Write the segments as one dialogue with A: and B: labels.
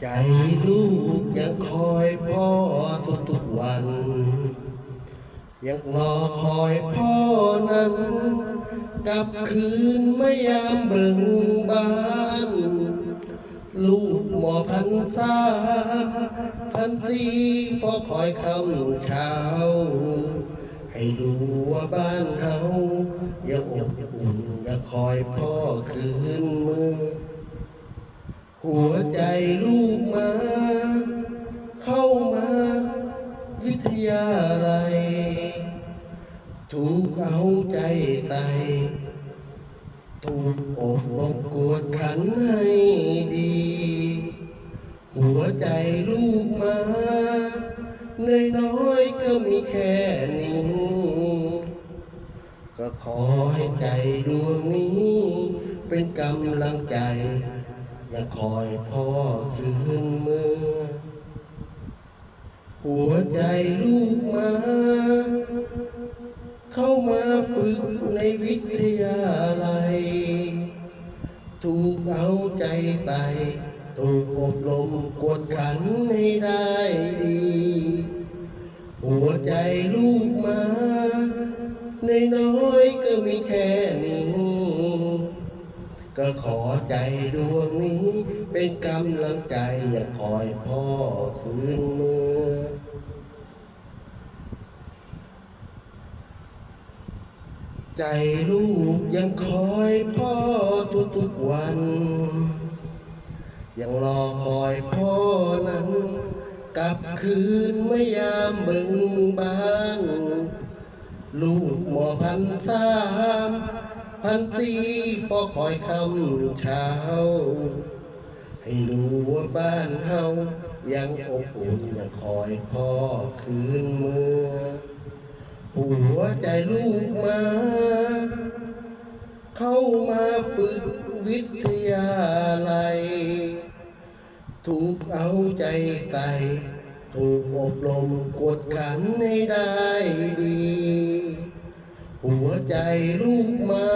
A: ใจลูกยังคอยพ่อทุกทุกๆวัน ยังรอคอยพ่อนั้น กลับคืนเมื่อยามเบิ่งบาน ลูกหมอพันสามพันสี่ฟอคอยคำเช้า ให้รู้ว่าบ้านเฮายังอบอุ่นยังคอยพ่อคืนมือ หัวใจลูกมา เข้ามาวิทยาลัย ถูกเอาใจใส่ถูกอบรมกวดขันให้ดี หัวใจลูกมาในน้อยก็มีแค่นี้ก็ขอให้ใจดวงนี้ เป็นกำลังใจ อย่าคอยพ่อคืนมือ หัวใจลูกมา เข้ามาฝึกในวิทยาลัย ถูกเอาใจใส่ถูกอบรมกวดขันให้ได้ดี หัวใจลูกมา ในน้อยก็มีแค่นี้ ก็ขอใจดวงนี้ เป็นกำลังใจอย่าคอยพ่อคืนมือใจลูกยังคอยพ่อทุกๆวัน ยังรอคอยพ่อนั้น กลับคืนเมื่อยามบึงบานลูกหมอพันสาม พันสี่ฟอคอยคำเช้า ให้รู้ว่าบ้านเฮายังอบอุ่นยังคอยพ่อคืนเมื่อ หัวใจลูกมา เข้ามาฝึกวิทยาลัย ถูกเอาใจใส่ถูกอบรมกดขันให้ได้ดี หัวใจลูกมา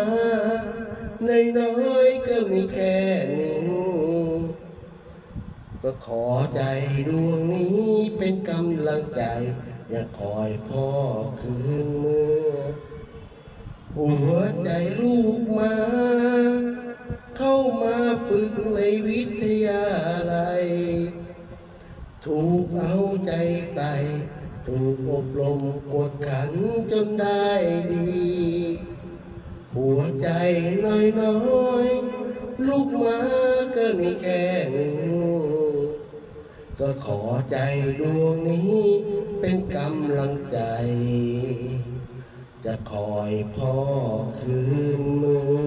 A: ในน้อยก็มีแค่นี้ก็ขอใจดวงนี้เป็นกำลังใจ อย่าคอยพ่อคืนมือ หัวใจลูกมา เข้ามาฝึกในวิทยาลัย ถูกเอาใจใส่ ถูกอบรมกดขันจนได้ดี หัวใจน้อยๆลูกมาก็มีแค่นี้ก็ขอใจดวงนี้เป็นกำลังใจ จะคอยพ่อคืนมือ